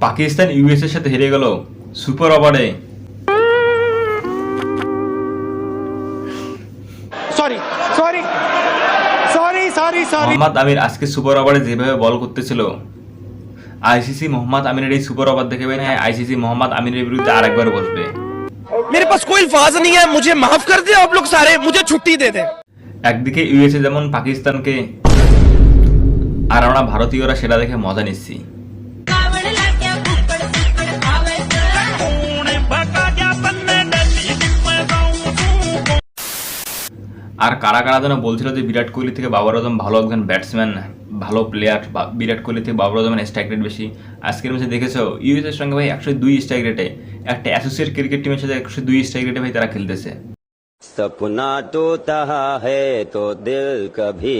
Pakistan US এর সাথে হেরে গেল সুপার ওভারে sorry sorry sorry sorry sorry Mohammad Amir আজকে সুপার ওভারে যেভাবে বল করতেছিল আইসিসি মোহাম্মদ আমিরের এই সুপার ওভার দেখে ভাই আইসিসি মোহাম্মদ আমিরের বিরুদ্ধে আরেকবার বসবে मेरे पास कोई अल्फाज नहीं है मुझे माफ कर दे आप लोग सारे मुझे छुट्टी दे दें একদিকে ইউএসএ যেমন পাকিস্তানকে আর আমরা ভারতীয়রা সেটা দেখে মজা নিচ্ছি আর কারা কারা যেন বলছিল যে বিরাট কোহলি থেকে বাবর আজম ভালো একজন ব্যাটসম্যান ভালো প্লেয়ার বিরাট কোহলি থেকে বাবর আজমের স্ট্রাইক রেট বেশি। আজকের ম্যাচে দেখেছ ইউএসের সঙ্গে ভাই একশো দুই স্ট্রাইক রেটে একটা অ্যাসোসিয়েট ক্রিকেট টিমের সাথে একশো দুই স্ট্রাইক রেটে ভাই তারা খেলতেছে। সপনা তো তাহা হে তো দিল কভি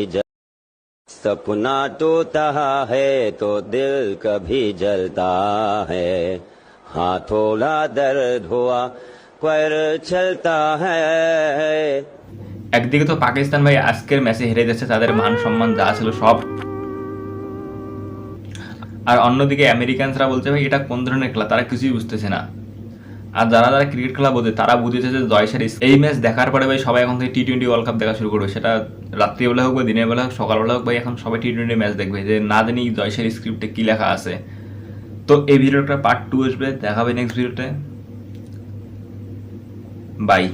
সপনা তো তাহা হে তো দিল কভি है। হে হাথোলা দর্দ হুয়া কর চলতা একদিকে তো পাকিস্তান ভাই আজকের ম্যাচে হেরে যাচ্ছে, তাদের মান সম্মান যা ছিল সব। আর অন্যদিকে আমেরিকানসরা বলছে ভাই, এটা কোন ধরনের খেলা? তারা কিছুই বুঝতেছে না। আর যারা যারা ক্রিকেট খেলা বোঝে তারা বুঝেছে যে জয়সার এই ম্যাচ দেখার পরে ভাই সবাই এখন থেকে টি টোয়েন্টি ওয়ার্ল্ড কাপ দেখা শুরু করবে। সেটা রাত্রিবেলা হোক বা দিনের বেলা হোক, সকালবেলা হোক, ভাই এখন সবাই টি টোয়েন্টি ম্যাচ দেখবে। যে না জানি জয়সার স্ক্রিপ্টে কী লেখা আছে। তো এই ভিডিওটা পার্ট টু আসবে, দেখাবে নেক্সট ভিডিওতে বাই